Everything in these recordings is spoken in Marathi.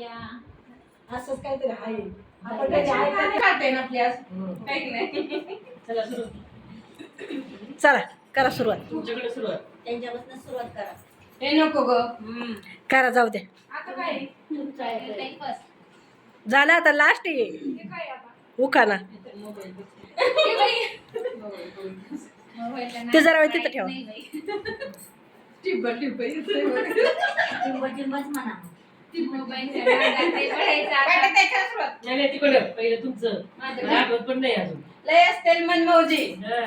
या. असंच काहीतरी आहे. आपण काढते ना आपली आज हम्म. काही नाही. चला सुरू. चला करा सुरुवात. तुमच्याकडे सुरुवात. त्यांच्यापासून सुरुवात करा. हे नको ग. करा जाऊ द्या आता काय? तुमचं फर्स्ट झालं आता लास्ट ये हे काय आता? उखाना हे बाई. मोबाईलला ते जरा वेळ तिथं ठेवा. नाही बाई. टिब्बल टिब्बल टिंब टिंबच म्हणा. मोबाईलच्या नादात ते पडायचं आता. नाही नाही तिकडं पहिलं तुमचं. माझं मला आठवत पण नाही अजून. लय असतील मन मौजी. हा.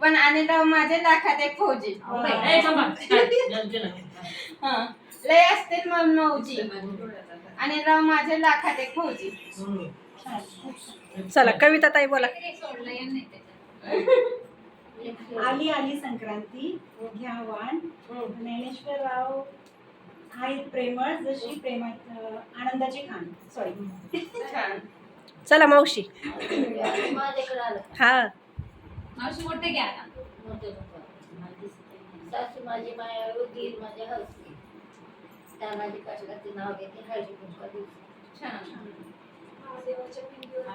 पण अनिलराव माझे लाखात एक फौजी. ए, थांबा. हं. लय असतील मन मौजी. अनिलराव माझे लाखात एक फौजी. हम्म. चला कविता ताई बोला. आली आली संक्रांती. घ्या वाण ज्ञानेश्वरराव आहेत प्रेमळ जशी प्रेमात आनंदाची खाण. सॉरी छान. चला मावशी. माझ्याकडे आलं हा. मावशी मोठे घ्या आता. मोठे. सासू माझी माया दीर माझ्या हरसी तानाजी कष्टाचे नाव घेते हळदी कुंकवा दिवशी. छान.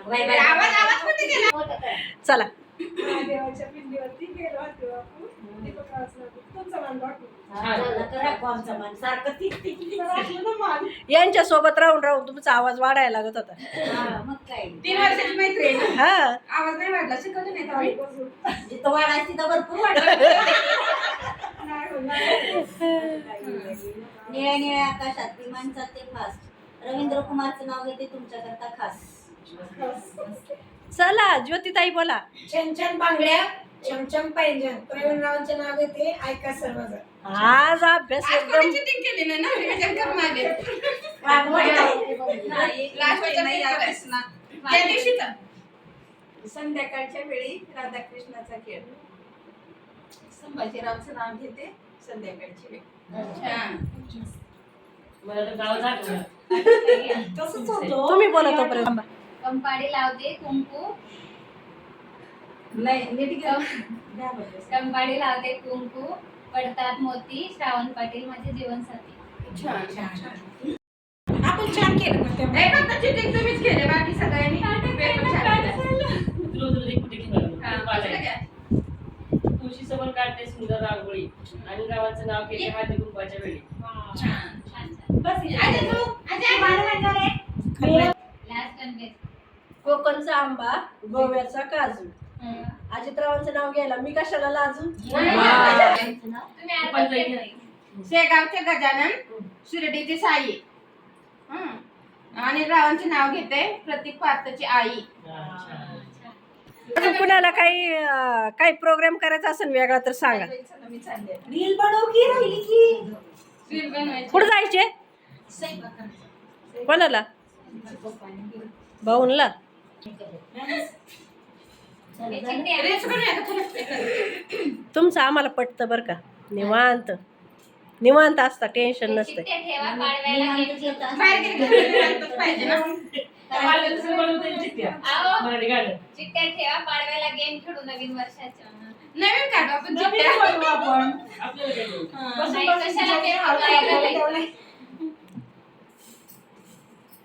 Bye bye. आवाज आवाज कुठे गेला? मोठं करा. चला. पिंडीवरती गेलो होते तुमचा मान हा, यांच्या सोबत राहून राहून तुमचा आवाज वाढायला लागत होता. हा, मग काय? तीन वर्षाची मैत्री हा. आवाज नाही वाढला शिकवलं नाही? जिथं वाढायची तर भरपूर वाढ निळ्या निळ्या आकाशात विमान जाते फास्ट रवींद्र कुमारचं नाव घेते तुमच्याकरता खास. चला ज्योतिताई बोला. छन छन बांगड्या चमचम पैंजण. प्रवीणरावांचे नाव घेते ऐका सर्वजण. आज अभ्यास एकदम केली नाही ना? ना त्या दिवशीचा संध्याकाळच्या वेळी राधाकृष्णाचा खेळ. संभाजीरावचं नाव घेते संध्याकाळची वेळ. तर तुम्ही बोला तोपर्यंत. कंपाडी लावते कुंकू. नाही नीट घ्या. कंपाडी लावते कुंकू. पडतात मोती श्रावण पाटील माझे जीवनसाथी छान छान छान. आपण छान केलं पण तेव्हा. हे फक्त चिटिंग तुम्हीच केले बाकी सगळ्यांनी छान केला. एक कुठे घेऊन हा, आलो. तुळशी समोर काढते सुंदर रांगोळी आणि गावाचं नाव घेते हळदी कुंकवाच्या वेळी. छान छान छान. बस आजी तू आजी लास्ट कोकणचा आंबा गोव्याचा काजू. अजितरावांचं नाव घ्यायला मी कशाला लाजू. शेगावचे गजानन शिर्डीची साई. हं. आणि रावांचे नाव घेते प्रतीक पार्थची आई. कुणाला काही काही प्रोग्राम करायचा असेल वेगळा तर सांगा. चला, मी चालले रील बनव की राहिली की? कुठं जायचे? कोणाला? भाऊनला? तुमचं आम्हाला पटतं बरं का. निवांत. निवांत असता टेन्शन नसतं ठेवा पाडव्याला गेम खेळू नवीन वर्षाच्या नवीन काढू आपण.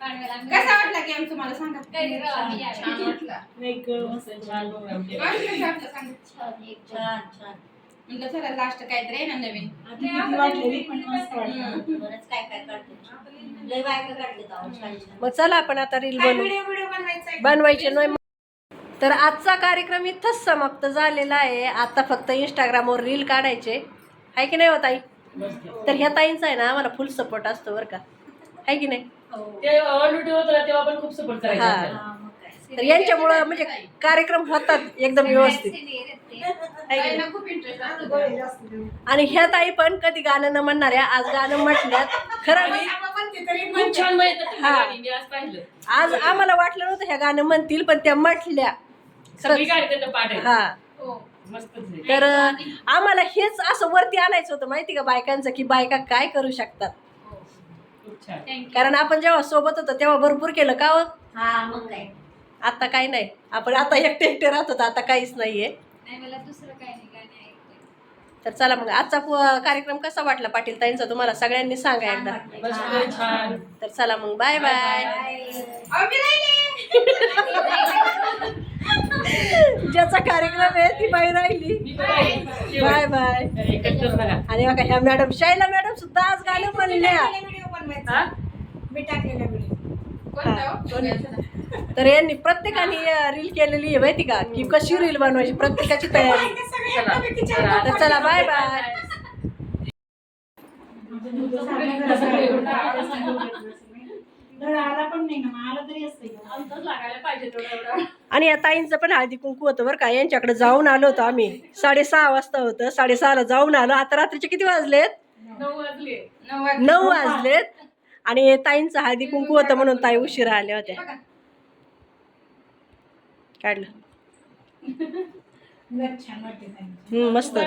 कसा वाटला गेम तुम्हाला सांगा. छान वाटला. चला लास्ट काहीतरी आहे ना नवीन. मग चला आपण आता रील बनवू. व्हिडिओ व्हिडिओ बनवायचा आहे? बनवायचे नाही तर आजचा कार्यक्रम इथंच समाप्त झालेला आहे. आता फक्त इंस्टाग्रामवर रील काढायचे. आहे की नाही हो ताई. तर ह्या ताईंचा आहे ना आम्हाला फुल सपोर्ट असतो बरं का. आहे की नाही? ते ऑन ड्युटी होतं ना तेव्हा पण खूप सपोर्ट करायचा हा. आपल्याला. हा, मग काय. तर यांच्यामुळं म्हणजे कार्यक्रम होतात एकदम व्यवस्थित. आहे की नाही? खूप इंटरेस्ट असतो देऊ. आणि ह्या ताई पण कधी गाणं न म्हणणाऱ्या आज गाणं म्हटल्यात. खरं खूप छान माहीत आहे हा. गाणी, मी आज पाहिलं. आज आम्हाला वाटलं नव्हतं ह्या गाणं म्हणतील पण त्या म्हटल्या. सगळी गाणी त्यांना पाठ आहे हा. हो. मस्तच आहे तर आम्हाला हेच असं वरती आणायचं होतं माहिती का बायकांचं की बायका काय करू शकतात खूप छान Thank you. कारण आपण जेव्हा सोबत होतो तेव्हा भरपूर केलं का हो? हा मग काय? आता काही नाही. आपण आता एकटे एकटे राहत होतो आता काहीच नाहीये. नाही मला दुसरं काही नाही काय नाही ऐकतोय. तर चला मग आजचा कार्यक्रम कसा वाटला पाटील ताईंचा? तुम्हाला सगळ्यांनी सांगा एकदा. तर चला मग बाय बाय. ज्याचा कार्यक्रम आहे ती बाई राहिली. Bye bye. आणि बघा ह्या मॅडम शैला मॅडम सुद्धा आज गाणं म्हणल्या. हा? मी टाकलेला व्हिडिओ कोणतं? कोणाचं? तर यांनी प्रत्येकाने रील केलेली आहे माहिती का? की कशी रील बनवायची? प्रत्येकाची तयारी. चला. तर चला बाय बाय आमचंच लागायला पाहिजे तेवढं एवढं. आणि या ताईंचं पण हळदी कुंकू होतं बरं का. यांच्याकडे जाऊन आलो होतो आम्ही. साडेसहा वाजता होतं. साडेसहाला जाऊन आलो. आता रात्रीचे किती वाजलेत? नऊ वाजले. नऊ वाजले. नऊ वाजलेत. आणि ताईंचं हळदी कुंकू होतं म्हणून ताई उशिरा आल्या होत्या. काढलं. मस्त.